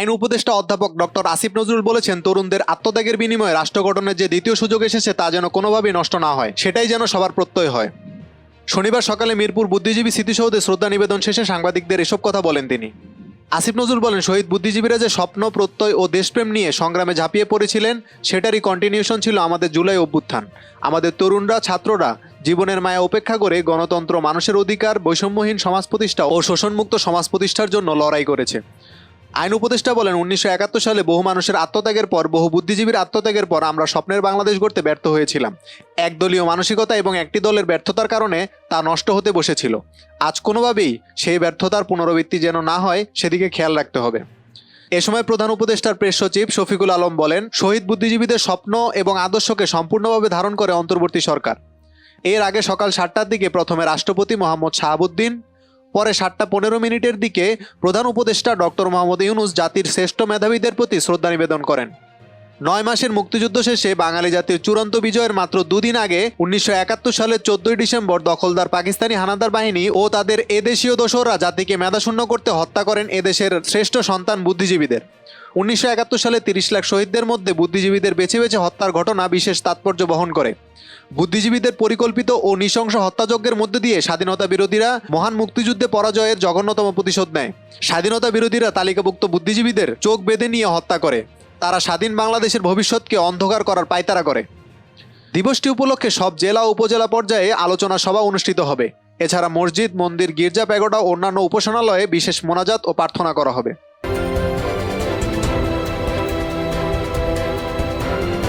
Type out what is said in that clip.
আইন উপদেষ্টা অধ্যাপক ডক্টর আসিফ নজরুল বলেছেন, তরুণদের আত্মত্যাগের বিনিময়ে রাষ্ট্র গঠনের যে দ্বিতীয় সুযোগ এসেছে তা যেন কোনোভাবেই নষ্ট না হয়, সেটাই যেন সবার প্রত্যয় হয়। শনিবার সকালে মিরপুর বুদ্ধিজীবী স্মৃতিসৌধে শ্রদ্ধা নিবেদন শেষে সাংবাদিকদের এসব কথা বলেন তিনি। আসিফ নজরুল বলেন, শহীদ বুদ্ধিজীবীরা যে স্বপ্ন, প্রত্যয় ও দেশপ্রেম নিয়ে সংগ্রামে ঝাঁপিয়ে পড়েছিলেন, সেটারই কন্টিনিউশন ছিল আমাদের জুলাই অভ্যুত্থান। আমাদের তরুণরা, ছাত্ররা জীবনের মায়া উপেক্ষা করে গণতন্ত্র মানুষের অধিকার, বৈষম্যহীন সমাজ প্রতিষ্ঠা ও শোষণমুক্ত সমাজ প্রতিষ্ঠার জন্য লড়াই করেছে। আইন উপদেষ্টা বলেন, উনিশশো একাত্তর সালে বহু মানুষের আত্মত্যাগের পর, বহু বুদ্ধিজীবীর আত্মত্যাগের পর আমরা স্বপ্নের বাংলাদেশ গড়তে ব্যর্থ হয়েছিলাম। একদলীয় মানসিকতা এবং একটি দলের ব্যর্থতার কারণে তা নষ্ট হতে বসেছিল। আজ কোনোভাবেই সেই ব্যর্থতার পুনরাবৃত্তি যেন না হয়, সেদিকে খেয়াল রাখতে হবে। এ সময় প্রধান উপদেষ্টার প্রেস সচিব শফিকুল আলম বলেন, শহীদ বুদ্ধিজীবীদের স্বপ্ন এবং আদর্শকে সম্পূর্ণভাবে ধারণ করে অন্তর্বর্তী সরকার। এর আগে সকাল সাতটার দিকে প্রথমে রাষ্ট্রপতি মোহাম্মদ শাহাবুদ্দিন পরে সাতটা পনেরো মিনিটের দিকে প্রধান উপদেষ্টা ডক্টর মোহাম্মদ ইউনুস জাতির শ্রেষ্ঠ মেধাবীদের প্রতি শ্রদ্ধা নিবেদন করেন। নয় মাসের মুক্তিযুদ্ধ শেষে বাঙালি জাতির চূড়ান্ত বিজয়ের মাত্র দুদিন আগে উনিশশো একাত্তর সালের চোদ্দই ডিসেম্বর দখলদার পাকিস্তানি হানাদার বাহিনী ও তাদের এদেশীয় দোসররা জাতিকে মেধাশূন্য করতে হত্যা করেন এদেশের শ্রেষ্ঠ সন্তান বুদ্ধিজীবীদের। উনিশশো একাত্তর সালে তিরিশ লাখ শহীদদের মধ্যে বুদ্ধিজীবীদের বেছে বেছে হত্যার ঘটনা বিশেষ তাৎপর্য বহন করে। বুদ্ধিজীবীদের পরিকল্পিত ও নৃশংস হত্যাযজ্ঞের মধ্যে দিয়ে স্বাধীনতা বিরোধীরা মহান মুক্তিযুদ্ধে পরাজয়ের জঘন্যতম প্রতিশোধ নেয়। স্বাধীনতা বিরোধীরা তালিকাভুক্ত বুদ্ধিজীবীদের চোখ বেঁধে নিয়ে হত্যা করে। তারা স্বাধীন বাংলাদেশের ভবিষ্যৎকে অন্ধকার করার পায়তারা করে। দিবসটি উপলক্ষে সব জেলা উপজেলা পর্যায়ে আলোচনা সভা অনুষ্ঠিত হবে। এছাড়া মসজিদ, মন্দির, গির্জা, প্যাগোডা অন্যান্য উপাসনালয়ে বিশেষ মোনাজাত ও প্রার্থনা করা হবে।